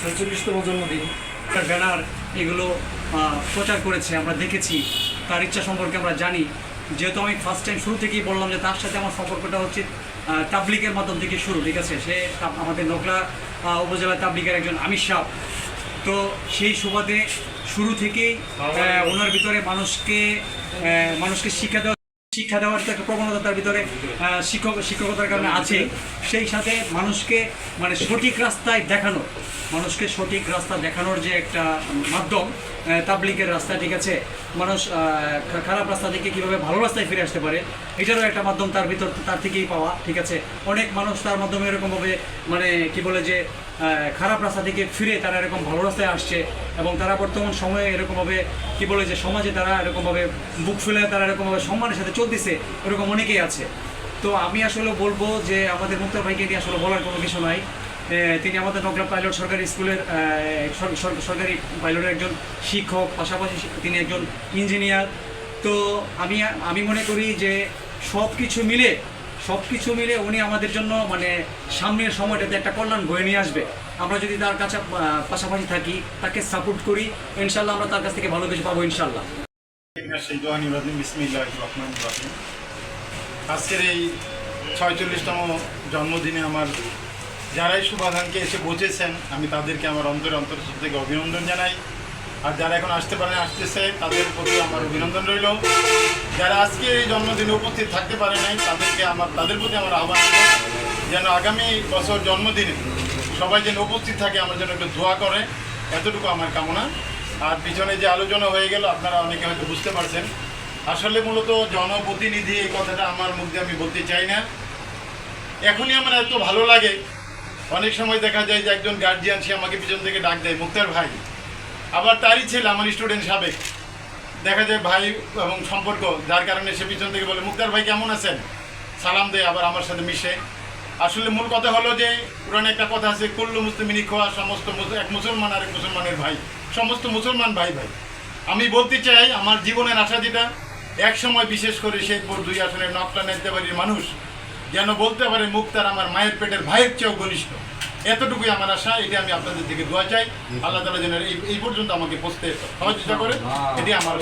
ছয়চল্লিশতম জন্মদিন। তার ব্যানার এগুলো প্রচার করেছে আমরা দেখেছি। তার ইচ্ছা সম্পর্কে আমরা জানি। যেহেতু আমি ফার্স্ট টাইম শুরু থেকেই বললাম যে তার সাথে আমার সম্পর্কটা হচ্ছে আহ, তাবলিগের মাধ্যম থেকে শুরু ঠিক আছে? সে আমাদের নোকলা উপজেলা তাবলিগের একজন আমির সাহ। তো সেই সুবাদে শুরু থেকেই ওনার ভিতরে মানুষকে মানুষকে শিক্ষা দেওয়া শিক্ষা দেওয়ার একটা প্রবণতা তার ভিতরে শিক্ষক শিক্ষকতার কারণে আছে। সেই সাথে মানুষকে মানে সঠিক রাস্তায় দেখানো, মানুষকে সঠিক রাস্তা দেখানোর যে একটা মাধ্যম তাবলিকের রাস্তা, ঠিক আছে? মানুষ খারাপ রাস্তা থেকে কীভাবে ভালো রাস্তায় ফিরে আসতে পারে, এটারও একটা মাধ্যম তার ভিতর, তার থেকেই পাওয়া, ঠিক আছে? অনেক মানুষ তার মাধ্যমে এরকমভাবে মানে কি বলে যে খারাপ রাস্তা থেকে ফিরে তারা এরকম ভালো রাস্তায় আসছে এবং তারা বর্তমান সময়ে এরকমভাবে, কি বলে যে সমাজে তারা এরকমভাবে বুক ফুলে তারা এরকমভাবে সম্মানের সাথে চলতেছে এরকম অনেকেই আছে। তো আমি আসলে বলব যে আমাদের মুক্তার ভাইকে নিয়ে আসলে বলার কোনো কিছু নাই। তিনি আমাদের নগরা পাইলট সরকারি স্কুলের সরকারি পাইলটের একজন শিক্ষক, পাশাপাশি তিনি একজন ইঞ্জিনিয়ার। তো আমি আমি মনে করি যে সব কিছু মিলে সব কিছু মিলে উনি আমাদের জন্য মানে সামনের সময়টাতে একটা কল্যাণ বয়ে নিয়ে আসবে। আমরা যদি তার কাছে পাশাপাশি থাকি, তাকে সাপোর্ট করি, ইনশাল্লাহ আমরা তার কাছ থেকে ভালো কিছু পাবো, ইনশাল্লাহ। আজকের এই ছয়চল্লিশতম জন্মদিনে আমার যারাই সুবাধানকে এসে পৌঁছেছেন আমি তাদেরকে আমার অন্তর অন্তর থেকে অভিনন্দন জানাই। আর যারা এখন আসতে পারেন, আসতেছে, তাদের প্রতি আমার অভিনন্দন রইল। যারা আজকে এই জন্মদিনে উপস্থিত থাকতে পারে নাই, তাদেরকে আমার, তাদের প্রতি আমার আহ্বান যেন আগামী বছর জন্মদিনে সবাই যেন উপস্থিত থাকে, আমার জন্য একটু দোয়া করে। এতটুকু আমার কামনা। আর পিছনে যে আলোচনা হয়ে গেল, আপনারা অনেকে হয়তো বুঝতে পারছেন। আসলে মূলত জনপ্রতিনিধি এই কথাটা আমার মুখ দিয়ে আমি বলতে চাই না। এখনই আমার এত ভালো লাগে। অনেক সময় দেখা যায় যে একজন গার্জিয়ান সে আমাকে পিছন থেকে ডাক দেয়, মুক্তার ভাই আবার তারই ছেলে আমার স্টুডেন্ট সাবেক। দেখা যায় ভাই এবং সম্পর্ক, যার কারণে সে পিছন থেকে বলে, মুক্তার ভাই কেমন আছেন? সালাম দেয়, আবার আমার সাথে মিশে। আসলে মূল কথা হলো যে পুরানো একটা কথা আছে, কুল্লু মুসলিমিনী খোয়া, সমস্ত এক মুসলমান আর এক মুসলমানের ভাই। সমস্ত মুসলমান ভাই ভাই। আমি বলতে চাই, আমার জীবনের আশা যেটা, এক সময় বিশেষ করে শেখপুর দুই আসনের নকটা নেত্যাবাড়ির মানুষ যেন বলতে পারে, মুক্তার আমার মায়ের পেটের ভাইয়ের চেয়েও ঘনিষ্ঠ। এতটুকুই আমার আশা এটা আমি আপনাদের দিকে দোয়া চাই। আল্লাহ তালা যেন এই পর্যন্ত আমাকে পৌঁছতে সহযোগিতা করে। এটি আমার